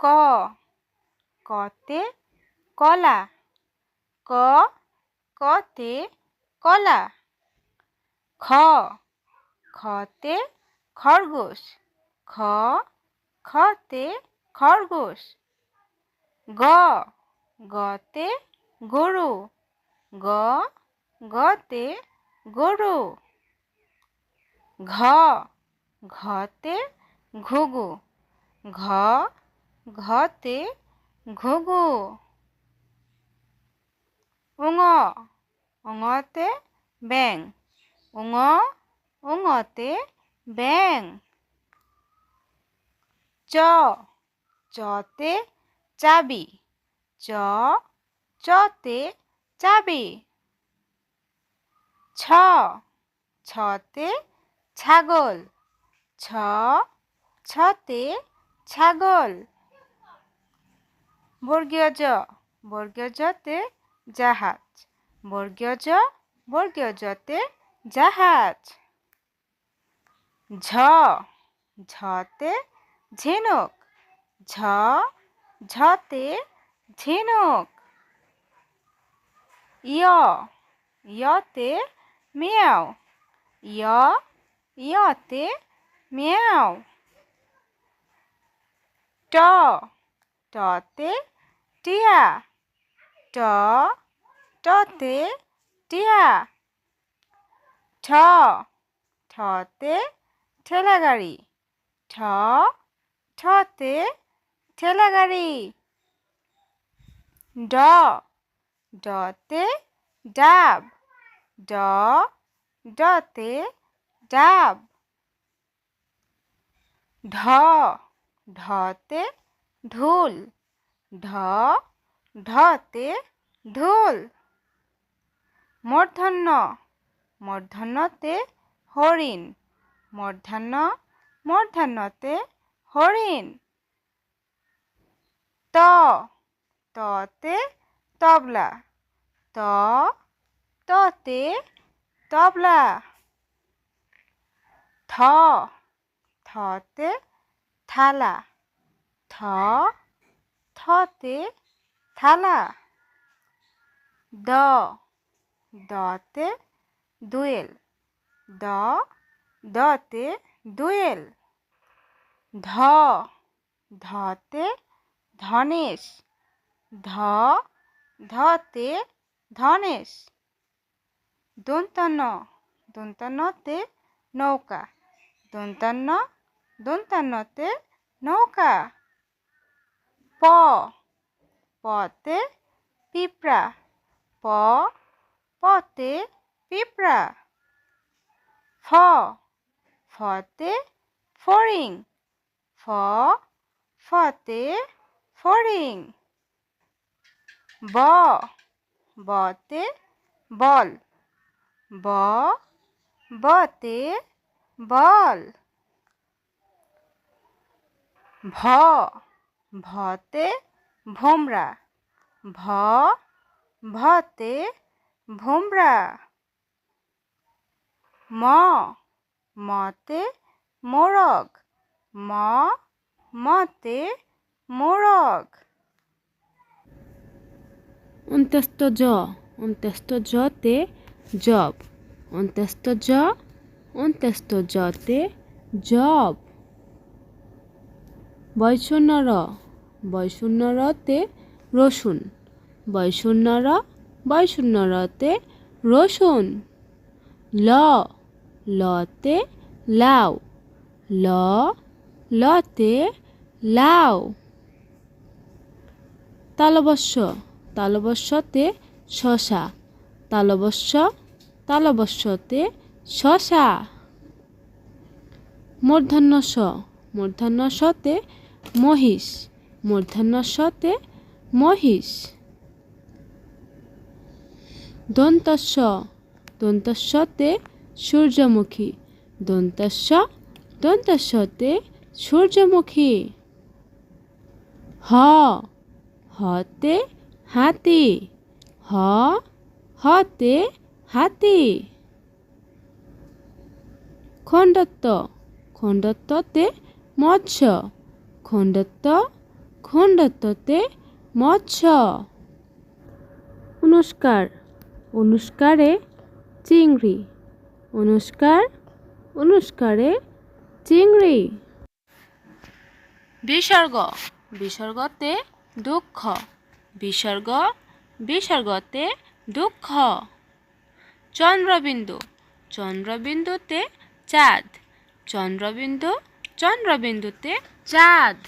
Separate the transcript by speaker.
Speaker 1: ক। কতে কলা। ক, কতে কলা। খ, খতে খরগোশ। খ, খতে খরগোশ। গ, গতে গরু। গ, গতে গরু। ঘ, ঘতে ঘুঘু। ঘ ঘতে ঘুঘু উঙ, উঙতে ব্যাং উঙ, উঙতে ব্যাং চ, চতে চাবি। চ, চতে চাবি। ছ, ছতে ছাগল। ছ, ছতে ছাগল। বর্গীয় জ বর্গীয় জতে জাহাজ। বর্গীয় জ বর্গীয় জতে জাহাজ। ঝ, ঝতে ঝিনুক। ঝ, ঝতে ঝিনুক। ইয় ইয়তে মিয়াও। ইয় ইয়তে মিয়াও। ট টতে টিয়া ট টতে টিয়া ঠ ঠতে ঠেলা গাড়ি ঠ ঠতে ঠেলা গাড়ি ড ডতে ডাব ড ডতে ডাব ঢ ঢতে ঢোল। ঢ, ঢতে ঢোল। মূর্ধন্য, মূর্ধন্যতে হরিণ। মূর্ধন্য, মূর্ধন্যতে হরিণ। ত, ততে তবলা। ত, ততে তবলা। থ, থতে থালা। থ, থতে থালা। দ, দতে দুয়েল। দ, দতে দুয়েল। ধ, ধতে ধনেশ। ধ, ধতে ধনেশ। দন্তান্ন, দন্তান্নতে নৌকা। দন্তান্ন, দন্তান্নতে নৌকা। প। পতে পিঁপড়া। প। পতে পিঁপড়া। ফ। ফতে ফড়িং। ফ। ফতে ফড়িং। ব। বতে বল। ব। বতে বল। ভ। ভতে ভোমরা, ভ ভতে ভোমরা। ম মতে মোরগ, ম মতে মোরগ।
Speaker 2: অন্ত্যস্ত জ অন্ত্যস্ত জতে জব অন্ত্যস্ত জ অন্ত্যস্ত জতে জব। বৈষণ্য র বৈষণ্য রতে রসুন বৈষণ্য র বৈষণ্য রতে রসুন, ল, লতে লাউ, ল, লতে লাউ। তালবস্য, তালবস্যতে শশা, তালবস্য, তালবস্যতে শশা। মূর্ধন্য স মূর্ধন্য সতে মহিষ মূর্ধন্য সতে মহিষ। দন্তস্ব, দন্তস্বতে সূর্যমুখী, দন্তস্ব, দন্তস্বতে সূর্যমুখী। হ, হতে হাতি, হ, হতে হাতি। খণ্ডত্ব, খণ্ডত্বতে মৎস্য। খণ্ডত্ব, খণ্ডত্বতে মৎস্য। অনুষ্কার। অনুষ্কারে চিংড়ি। অনুষ্কার। অনুষ্কারে চিংড়ি। বিসর্গ। বিসর্গতে দুঃখ। বিসর্গ। বিসর্গতে দুঃখ। চন্দ্রবিন্দু। চন্দ্রবিন্দুতে চাঁদ। চন্দ্রবিন্দু চন্দ্রবিন্দুতে চাঁদ।